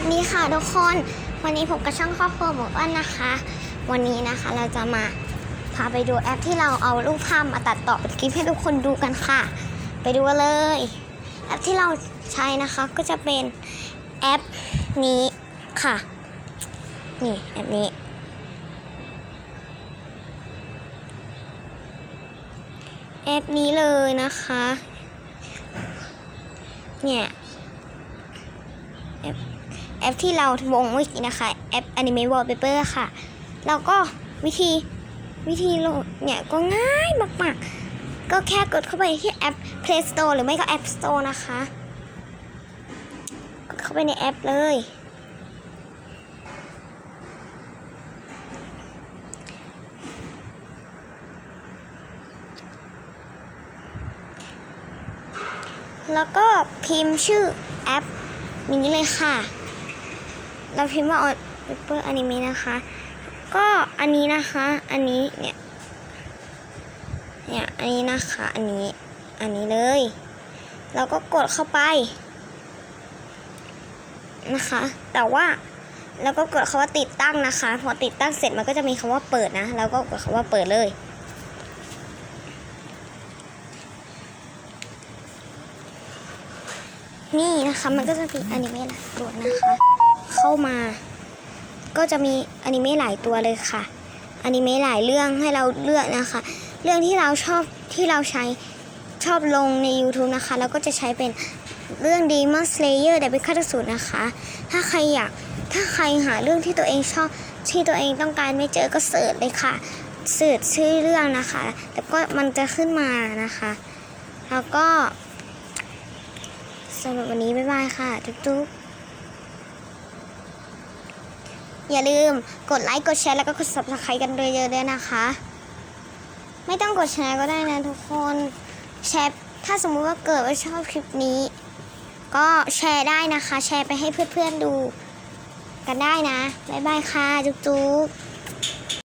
สดีค่ะทุกคน วันนี้ผมกับช่างครอบครัวหมูอ้วนนะคะ วันนี้นะคะเราจะมาพาไปดูแอปที่เราเอารูปภาพมาตัดต่อเป็นคลิปให้ทุกคนดูกันค่ะ ไปดูเลย แอปที่เราใช้นะคะก็จะเป็นแอปนี้ค่ะ นี่แอปนี้ แอปนี้เลยนะคะ เนี่ยแอ ปแอปที่เราวงเมื่อกี้นะคะ แอป Anime Wallpaper ค่ะ แล้วก็วิธีวิธีโหลดเนี่ยก็ง่ายมากๆ ก็แค่กดเข้าไปที่แอป Play Store หรือไม่ก็ App Store นะคะ กดเข้าไปในแอปเลย แล้วก็พิมพ์ชื่อแอปนี้เลยค่ะ เราพิมพ์ว่า Paper Anime นะคะ ก็อันนี้นะคะ อันนี้เนี่ย เนี่ย อันนี้นะคะ อันนี้ อันนี้เลย เราก็กดเข้าไป นะคะ แต่ว่าเราก็กดคำว่าติดตั้งนะคะ พอติดตั้งเสร็จมันก็จะมีคำว่าเปิดนะเราก็กดคำว่าเปิดเลย นี่นะคะมันก็จะมีอนิเมะหลายตัวนะคะ เข้ามา ก็จะมีอนิเมะหลายตัวเลยค่ะอนิเมะหลายเรื่องให้เราเลือกนะคะ เรื่องที่เราชอบที่เราใช้ชอบลงใน YouTube นะคะ แล้วก็จะใช้เป็นเรื่อง Demon Slayer แต่เป็นขั้นสูตรนะคะ ถ้าใครอยากถ้าใครหาเรื่องที่ตัวเองชอบที่ตัวเองต้องการไม่เจอก็เสิร์ชเลยค่ะเสิร์ชชื่อเรื่องนะคะแต่ก็มันจะขึ้นมานะคะ แล้วก็สำหรับวันนี้บ๊ายบายค่ะทุกๆ อย่าลืมกดไลค์กดแชร์แล้วก็กด subscribe กันเยอะๆด้วยนะคะ ไม่ต้องกดแชร์ก็ได้นะทุกคนแชร์ถ้าสมมุติว่าเกิดว่าชอบคลิปนี้ ก็แชร์ได้นะคะ แชร์ไปให้เพื่อนๆดูกันได้นะ บ๊ายบายค่ะ จุ๊บๆ